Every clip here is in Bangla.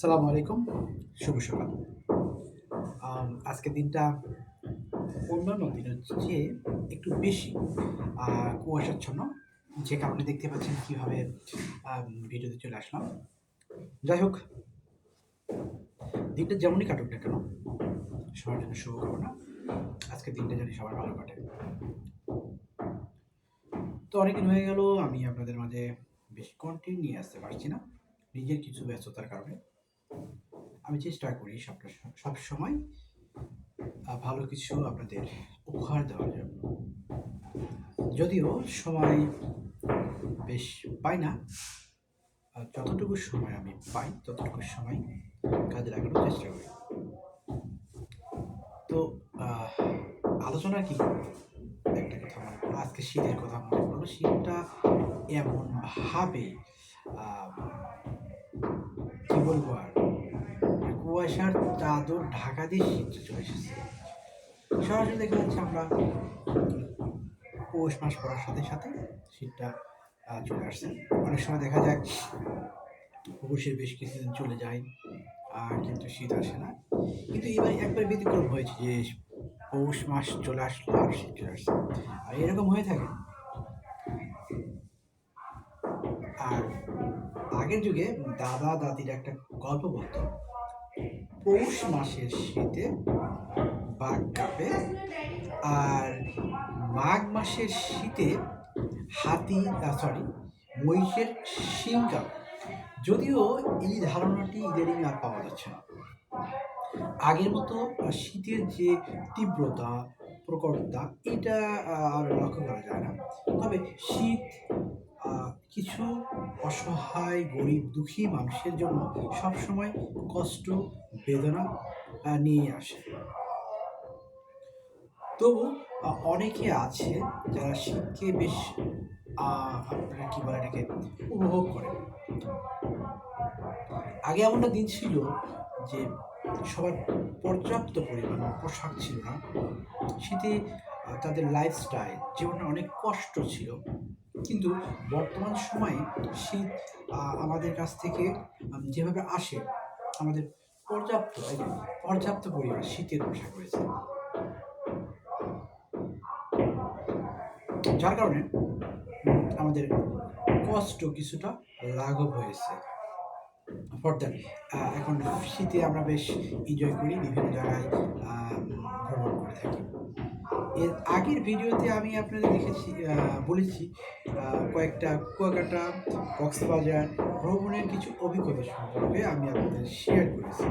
সালামু আলাইকুম শুভ সকাল। আম, আজকের দিনটা অন্যান্য দিনের চেয়ে একটু বেশি কুয়াশাচ্ছন্ন। যে কারণে দেখতে পাচ্ছেন কীভাবে ভিডিওতে চলে আসলাম। যাই হোক দিনটা যেমনই কাটুক না কেন সবার জন্য শুভকামনা। আজকের দিনটা জানি সবার ভালো কাটে। তো অনেকদিন হয়ে গেল আমি আপনাদের মাঝে বেশি কন্টিনিউ আসতে পারছি না। নিজের কিছু ব্যস্ততার কারণে। আমি চেষ্টা করি সবটা সব সময় ভালো কিছু আপনাদের উপহার দেওয়ার জন্য যদিও সময় বেশ পাই না যতটুকু সময় আমি পাই, ততটুকু সময় কাজে লাগানোর চেষ্টা করি তো আলোচনা কি? একটা কথা মনে পড়ল, আজকে শীতের কথা মনে পড়ল, শীতটা এমনভাবে কি বলব আর? কুয়াশার চাদর ঢাকা দিয়ে শীতটা চলে এসেছে। সরাসরি দেখা যাচ্ছে আমরা পৌষ মাস পড়ার সাথে সাথে শীতটা চলে আসছে। অনেক সময় দেখা যায় পৌষের বেশ কিছুদিন চলে যায় আর কিন্তু শীত আসে না। কিন্তু এবার একবার ব্যতিক্রম হয়েছে যে পৌষ মাস চলে আসলো আর শীত চলে আসছে। আর এরকম হয়ে থাকে আগের যুগে দাদা দাদির একটা গল্প বলতো, পৌষ মাসের শীতে বাঘ কাঁপে আর মাঘ মাসের শীতে হাতি সরি মহিষের শিং কাঁপে। যদিও এই ধারণাটি ইদানিং আর পাওয়া যাচ্ছে না। আগের মতো শীতের যে তীব্রতা, প্রকটতা, এটা আর লক্ষ্য করা যায় না। তবে শীত কিছু অসহায়, গরিব, দুঃখী মানুষের জন্য সবসময় কষ্ট, বেদনা নিয়ে আসে। তবু অনেকে আছে যারা শীতকে বেশ আপনারা কি বলে এটাকে, উপভোগ করে আগে এমনটা দিন ছিল যে সবার পর্যাপ্ত পরিমাণ পোশাক ছিল না। শীতে তাদের লাইফস্টাইল জীবনে অনেক কষ্ট ছিল। কিন্তু বর্তমান সময়ে শীত আমাদের কাছ থেকে যেভাবে আসে, আমাদের পর্যাপ্ত পর্যাপ্ত পরিমাণ শীতের পোশাক রয়েছে। যার কারণে, আমাদের কষ্ট কিছুটা লাঘব হয়েছে। ফর্দার এখন শীতে আমরা বেশ এনজয় করি, বিভিন্ন জায়গায় ভ্রমণ করে থাকি। এর আগের ভিডিওতে আমি আপনাদের দেখেছি বলেছি কয়েকটা কুয়াকাটা, কক্সবাজার, ভ্রমণের কিছু অভিজ্ঞতা সম্পর্কে আমি আপনাদের শেয়ার করেছি।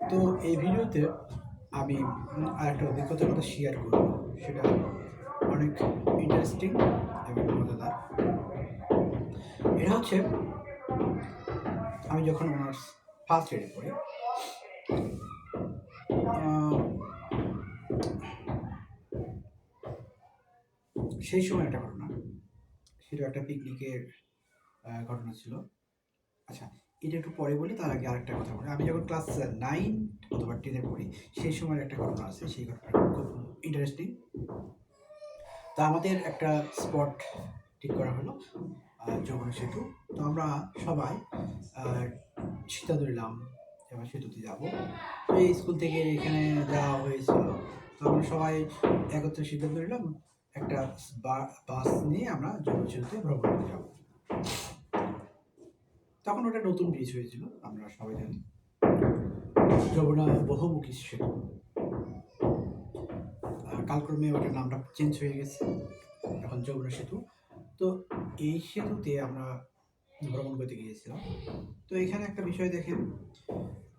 তো এই ভিডিওতে আমি আরেকটা অভিজ্ঞতার কথা শেয়ার করব। সেটা অনেক ইন্টারেস্টিং এবং মজাদার। এটা হচ্ছে, আমি যখন অনার্স ফার্স্ট ইয়ারে পড়ি সেই সময় একটা ঘটনা। সেটা একটা পিকনিকের ঘটনা ছিল। আচ্ছা এটা একটু পরে বলি তার আগে আরেকটা কথা বলি। আমি যখন ক্লাস নাইন অথবা টেনে পড়ি সেই সময়ের একটা ঘটনা আছে সেই ঘটনাটা খুব ইন্টারেস্টিং তা আমাদের একটা স্পট ঠিক করা হলো যমুনা সেতু। তো আমরা সবাই সিদ্ধান্ত নিলাম এবার সেতুতে যাব। তো এই স্কুল থেকে এখানে যাওয়া হয়েছিল। তো আমরা সবাই একত্রে সিদ্ধান্ত নিলাম একটা বাস নিয়ে আমরা সেতুতে ভ্রমণ করতে যাব। তখন ওটা নতুন ব্রিজ হয়েছিল, আমরা সবাই জানি। যমুনা বহুমুখী সেতু। কালক্রমে ওটার নামটা চেঞ্জ হয়ে গেছে, এখন যমুনা সেতু। তো এই সেতুতে আমরা ভ্রমণ করতে গিয়েছিলাম। তো এখানে একটা বিষয় দেখেন,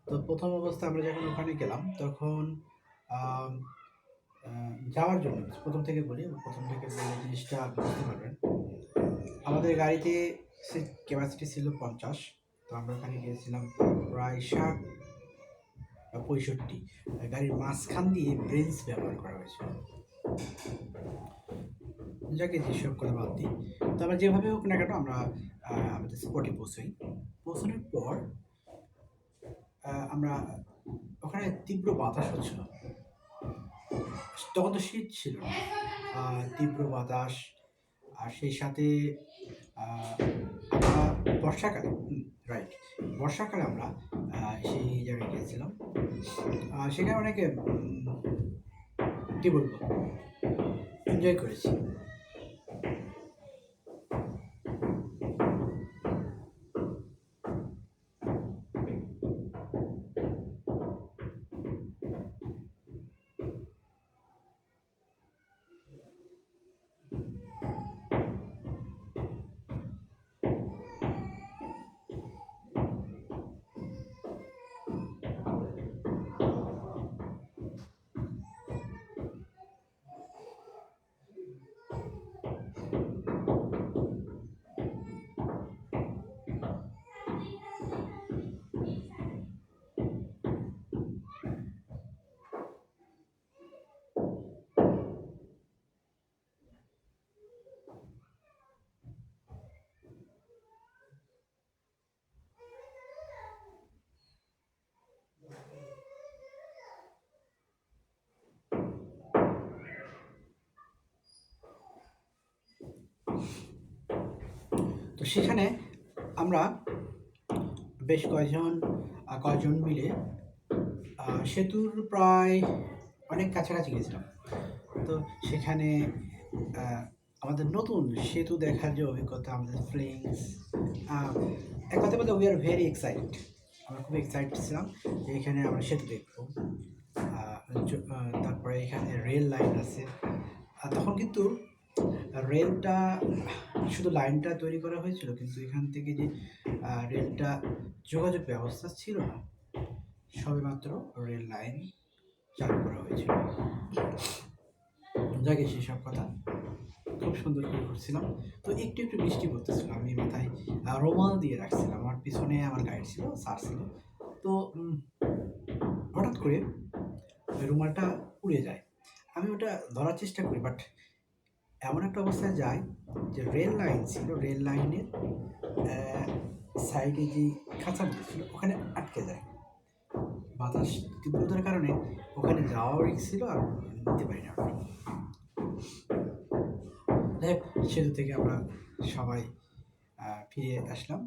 তো প্রথম অবস্থা আমরা যখন ওখানে গেলাম, তখন যাওয়ার জন্য প্রথম থেকে বলি প্রথম থেকে বলে জিনিসটা বুঝতে পারবেন। আমাদের গাড়িতে সিট ক্যাপাসিটি ছিল পঞ্চাশ, তো আমরা ওখানে গিয়েছিলাম প্রায় ষাট পঁয়ষট্টি। গাড়ির মাঝখান দিয়ে ব্রেঞ্চ ব্যবহার করা হয়েছিল। যাকে যেসব কথা বাদ দিই। তো আমরা যেভাবে হোক না কেন আমরা আমাদের স্পটে পৌঁছাই। পৌঁছানোর পর আমরা ওখানে তীব্র বাতাস হচ্ছিল। তখন শীত ছিল তীব্র বাতাস, আর সেই সাথে আমরা বর্ষাকালে রাইট বর্ষাকালে আমরা সেই জায়গায় গিয়েছিলাম। সেখানে অনেকে কী বলব এনজয় করেছি। সেখানে আমরা বেশ কয়েকজন আহ, কয়েকজন মিলে সেতুর প্রায় অনেক কাছাকাছি গেছিলাম তো সেখানে আমাদের নতুন সেতু দেখার যে অভিজ্ঞতা আমাদের ফিলিংস এক কথা বলতে উই আর ভেরি এক্সাইটেড আমরা খুব এক্সাইটেড ছিলাম যে এখানে আমরা সেতু দেখব। তারপরে এখানে রেল লাইন আছে। তখন কিন্তু রেলটা শুধু লাইনটা তৈরি করা হয়েছিল, কিন্তু এখান থেকে যে রেলটা যোগাযোগ ব্যবস্থা ছিল না, সবেমাত্র রেল লাইন চালু করা হয়েছিল। যাকে সেসব কথা খুব সুন্দর করে করছিলাম। তো একটু একটু বৃষ্টি পড়তেছিল, আমি মাথায় রুমাল দিয়ে রাখছিলাম। আমার পিছনে আমার গাইড ছিল স্যার ছিল। তো হঠাৎ করে রুমালটা উড়ে যায়। আমি ওটা ধরার চেষ্টা করি বাট এমন একটা অবস্থায় যায় যে রেল লাইন ছিল রেল লাইনের সাইডে যে খাঁচাগুলো ছিল ওখানে আটকে যায়। বাতাস তীব্রতার কারণে ওখানে যাওয়াও রিক্স ছিল আর নিতে পারি না দেখ হোক, সেতু থেকে আমরা সবাই ফিরে আসলাম।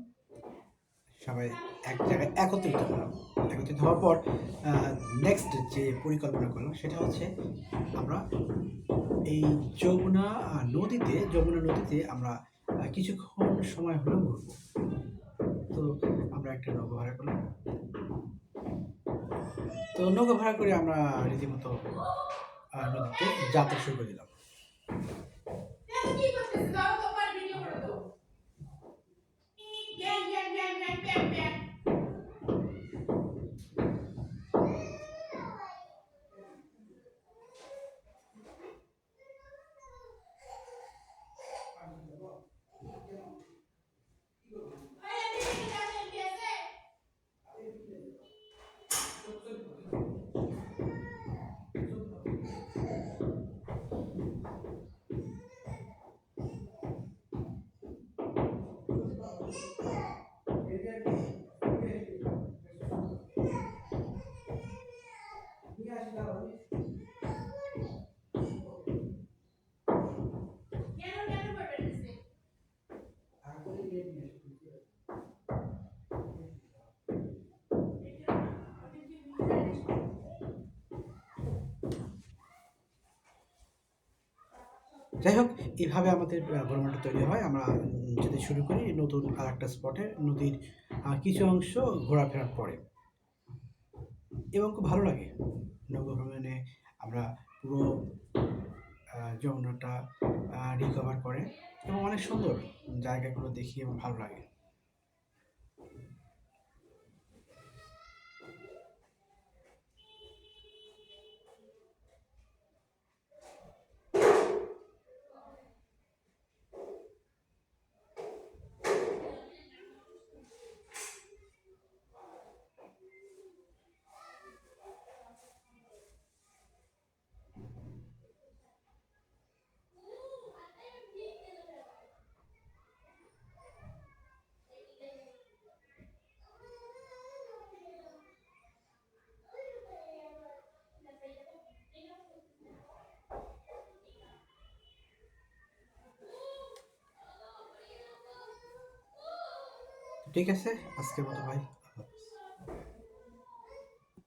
সবাই এক জায়গায় একত্রিত হলাম। একত্রিত হওয়ার পর নেক্সট যে পরিকল্পনা করলাম সেটা হচ্ছে আমরা এই যমুনা নদীতে যমুনা নদীতে আমরা কিছুক্ষণ সময় হলেও ঘুরবো। তো আমরা একটা নৌকা ভাড়া করলাম। তো নৌকা ভাড়া করে আমরা রীতিমতো নদীতে যাত্রা শুরু করে দিলাম। যাই হোক এইভাবে আমাদের ভ্রমণটা তৈরি হয়। আমরা যেতে শুরু করি নতুন আর একটা স্পটে, নদীর কিছু অংশ ঘোরাফেরা করে এবং খুব ভালো লাগে। নৌকা ভ্রমণে আমরা পুরো যমুনাটা রিকভার করে এবং অনেক সুন্দর জায়গাগুলো দেখি এবং ভালো লাগে। ঠিক আছে? আজকের মতো ভাই।